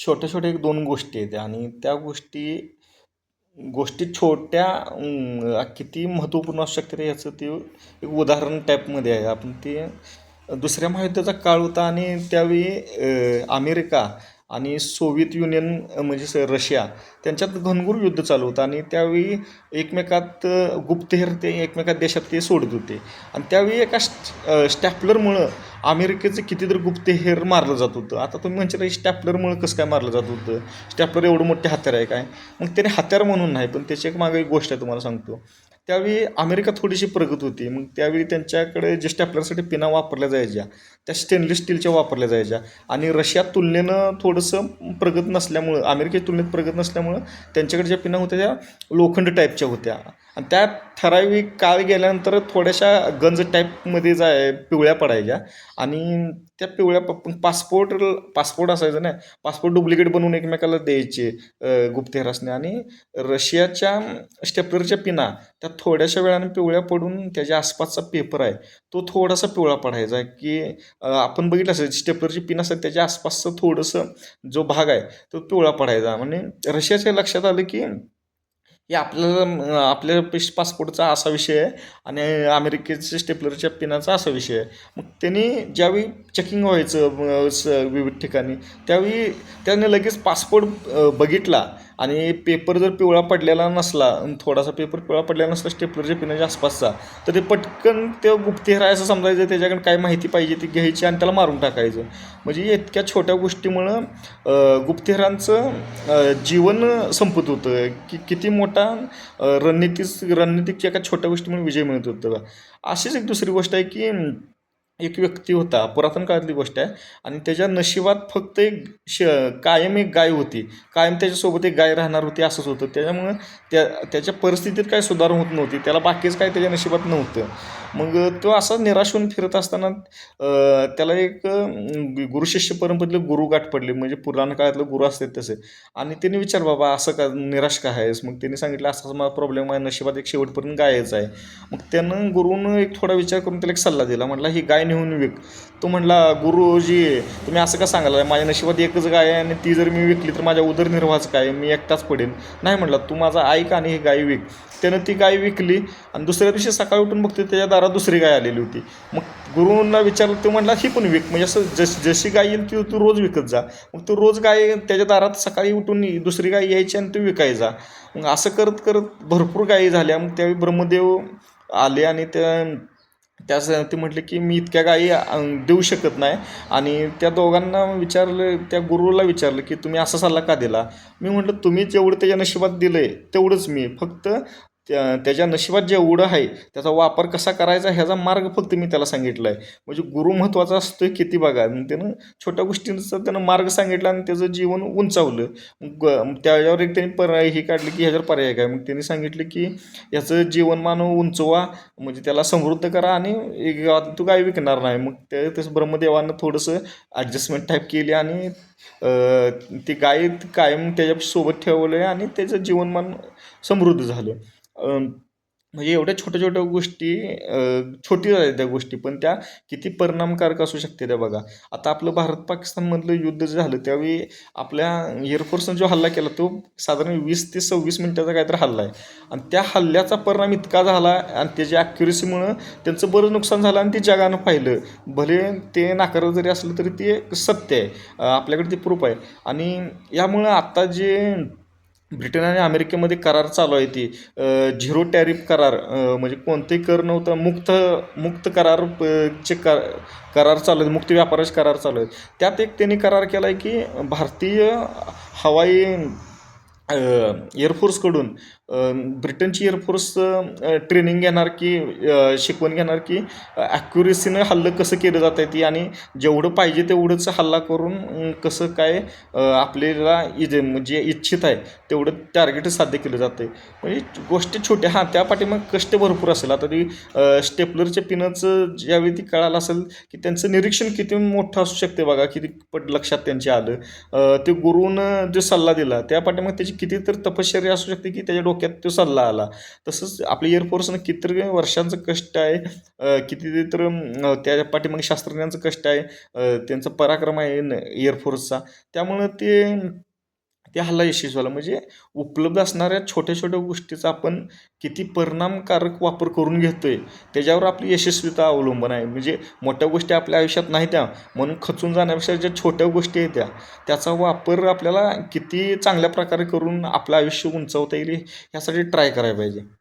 छोट्या छोट्या एक दोन गोष्टी आहेत आणि त्या गोष्टी गोष्टी छोट्या किती महत्त्वपूर्ण असू शकते याचं ते एक उदाहरण टाईपमध्ये आहे. आपण ते दुसऱ्या महायुद्धाचा काळ होता आणि त्यावेळी अमेरिका आणि सोव्हिएत युनियन म्हणजे स- रशिया त्यांच्यात घनघोर युद्ध चालू होतं आणि त्यावेळी एकमेकात गुप्तहेर ते एकमेकात देशात ते सोडत होते. आणि त्यावेळी एका स्टॅपलरमुळं अमेरिकेचं कितीतरी गुप्तहेर मारलं जात होतं. आता तुम्ही म्हणजे स्टॅपलरमुळे कसं काय मारलं जात होतं? स्टॅपलर एवढं मोठे हत्यार आहे काय? मग त्याने हत्यार म्हणून नाही पण त्याची एक मागे एक गोष्ट आहे तुम्हाला सांगतो. त्यावेळी अमेरिका थोडीशी प्रगत होती. मग त्यावेळी त्यांच्याकडे जे स्टॅपलरसाठी पिना वापरल्या जायच्या त्या स्टेनलेस स्टीलच्या वापरल्या जायच्या. आणि रशिया तुलनेनं थोडंसं प्रगत नसल्यामुळं अमेरिकेच्या तुलनेत प्रगत नसल्यामुळं त्यांच्याकडे ज्या पिना होत्या त्या लोखंड टाईपच्या होत्या. आणि त्या ठराविक काळ गेल्यानंतर थोड्याशा गंज टाईपमध्ये जाय पिवळ्या पडायच्या. आणि त्या पिवळ्या पासपोर्ट पासपोर्ट असायचं ना पासपोर्ट डुप्लिकेट बनवून एकमेकाला द्यायचे अं, गुप्तहेरासने आणि रशियाच्या स्टेपलरच्या पिना त्या थोड्याशा वेळाने पिवळ्या पडून त्याच्या आसपासचा पेपर आहे तो थोडासा पिवळा पडायचा की आपण बघितलं असेल स्टेपलरची पिन असेल त्याच्या आसपासचं थोडंसं जो भाग आहे तो पिवळा पडायचा. म्हणजे रशियाच्या लक्षात आलं की हे आपल्याला आपल्या पेश पासपोर्टचा असा विषय आहे आणि अमेरिकेचे स्टेपलरच्या पिनाचा असा विषय आहे. मग त्यांनी ज्यावेळी चेकिंग व्हायचं स विविध ठिकाणी त्यावेळी त्याने लगेच पासपोर्ट बघितला आणि पेपर जर पिवळा पडलेला नसला थोडासा पेपर पिवळा पडलेला नसला स्टेपलरच्या पिनाच्या आसपासचा तर ते पटकन ते गुप्तहेर आहे असं समजायचं त्याच्याकडे काय माहिती पाहिजे ती घ्यायची आणि त्याला मारून टाकायचं. म्हणजे इतक्या छोट्या गोष्टीमुळं गुप्तेहरांचं गुप्तहेरांचं जीवन संपत होतं. की किती मोठा रणनीतीच रणनीतीच्या रणनीतिकच्या एका छोट्या गोष्टीमुळे विजय मिळत होतं. अशीच एक दुसरी गोष्ट आहे की एक व्यक्ती होता पुरातन काळातली गोष्ट आहे. आणि त्याच्या नशिबात फक्त एक श कायम एक गाय होती. कायम त्याच्यासोबत एक गाय राहणार होती असंच होतं. त्याच्यामुळं त्या त्याच्या परिस्थितीत काय सुधारणा होत नव्हती. त्याला बाकीच काय त्याच्या नशिबात नव्हतं. मग तो असा निराश होऊन फिरत असताना त्याला एक गुरुशिष्य परंपरेतले गुरु गाठ पडले. म्हणजे पुराण काळातले गुरु असतात तसे. आणि त्याने विचार बाबा असं का निराश का आहेस? मग त्यांनी सांगितलं असाच मला प्रॉब्लेम आहे. नशिबात एक शेवटपर्यंत गायचं आहे. मग त्यानं गुरुनं एक थोडा विचार करून त्याला एक सल्ला दिला. म्हटला ही गाय नेऊन विक. तो म्हटला गुरुजी तुम्ही असं का सांगायला माझ्या नशिबात एकच गाय आहे आणि ती जर मी विकली तर माझ्या उदरनिर्वाहाचं काय मी एकटाच पडेन. नाही म्हटलं तू माझा ऐक आणि ही गाय विक. त्यानं ती गाय विकली आणि दुसऱ्या दिवशी सकाळी उठून बघते त्याच्या दारात दुसरी गाय आलेली होती. मग गुरुंना विचारलं तो म्हटला ही पण विक. म्हणजे असं जस जशी गाय येईल ती तू रोज विकत जा. मग तू रोज गाय त्याच्या दारात सकाळी उठून दुसरी गाय यायची आणि ती विकायचा. मग असं करत करत भरपूर गायी झाल्या. मग त्यावेळी ब्रह्मदेव आले आणि त्या त्यास ते म्हटले की मी इतक्या गायी देऊ शकत नाही. आणि त्या दोघांना विचारलं त्या गुरुला विचारलं की तुम्ही असा सल्ला का दिला? मी म्हटलं तुम्ही जेवढं त्याच्या नशिबात दिलं आहे तेवढंच मी. फक्त त्या त्याच्या नशिबात जेवढं आहे त्याचा वापर कसा करायचा ह्याचा मार्ग फक्त मी त्याला सांगितला आहे म्हणजे गुरु महत्त्वाचा असतो किती बघा. मग त्यानं छोट्या गोष्टींचा त्यानं मार्ग सांगितला आणि त्याचं जीवन उंचावलं. मग त्याच्यावर एक त्यांनी पर्याय ही काढली की ह्याच्यावर पर्याय काय? मग त्यांनी सांगितलं की ह्याचं जीवनमान उंचवा म्हणजे त्याला समृद्ध करा आणि एक तू काय विकणार नाही. मग ते तसं ब्रह्मदेवानं थोडंसं ॲडजस्टमेंट टाईप केली आणि ती गाय कायम त्याच्या सोबत ठेवलं आणि त्याचं जीवनमान समृद्ध झालं. म्हणजे एवढ्या छोट्या छोट्या गोष्टी छोटी आहेत त्या गोष्टी पण त्या किती परिणामकारक असू शकते त्या बघा. आता आपलं भारत पाकिस्तानमधलं युद्ध जे झालं त्यावेळी आपल्या एअरफोर्सनं जो हल्ला केला तो साधारण वीस ते सव्वीस मिनिटाचा काहीतरी हल्ला आहे. आणि त्या हल्ल्याचा परिणाम इतका झाला आणि त्याची ॲक्युरेसीमुळं त्यांचं बरं नुकसान झालं आणि ते जगानं पाहिलं. भले ते नाकारलं जरी असलं तरी ते सत्य आहे. आपल्याकडे ते प्रूफ आहे. आणि यामुळं आत्ता जे ब्रिटन आणि अमेरिकेमध्ये करार चालू आहे ती. झिरो टॅरिफ करार म्हणजे कोणतेही कर नव्हतं मुक्त मुक्त करार चे कर करार चालू आहेत मुक्त व्यापाराचे करार चालू आहेत. त्यात एक त्यांनी करार केला आहे की भारतीय हवाई एअरफोर्सकडून ब्रिटनची एअरफोर्स ट्रेनिंग घेणार की शिकवण घेणार की ॲक्युरेसीनं हल्लं कसं केलं जातं ती आणि जेवढं पाहिजे तेवढंच हल्ला करून कसं काय आपल्याला इज म्हणजे इच्छित आहे तेवढं टार्गेट साध्य केलं जातं म्हणजे गोष्टी छोट्या हां त्या पाठीमाग कष्ट भरपूर असेल. आता ती स्टेपलरच्या पिनचं ज्यावेळी ती कळालं असेल की त्यांचं निरीक्षण किती मोठं असू शकते बघा किती पट लक्षात त्यांचे आलं. ते गुरुनं जो सल्ला दिला त्या पाठीमाग त्याची किती तर तपश्चर्या असू शकते की त्याच्या डोक्यात डोक्यात तो सल्ला आला. तसंच आपल्या एअरफोर्सनं किती वर्षांचं कष्ट आहे. अ, किती तर त्या पाठीमागे शास्त्रज्ञांचं कष्ट आहे. त्यांचा पराक्रम आहे एअरफोर्सचा त्यामुळं ते ते हल्ला यशस्वी झाला. म्हणजे उपलब्ध असणाऱ्या छोट्या छोट्या गोष्टीचा आपण किती परिणामकारक वापर करून घेतोय त्याच्यावर आपली यशस्वीता अवलंबून आहे. म्हणजे मोठ्या गोष्टी आपल्या आयुष्यात नाही त्या म्हणून खचून जाण्यापेक्षा ज्या छोट्या गोष्टी आहेत त्या त्याचा वापर आपल्याला किती चांगल्या प्रकारे करून आपलं आयुष्य उंचावता येईल ह्यासाठी ट्राय करायला पाहिजे.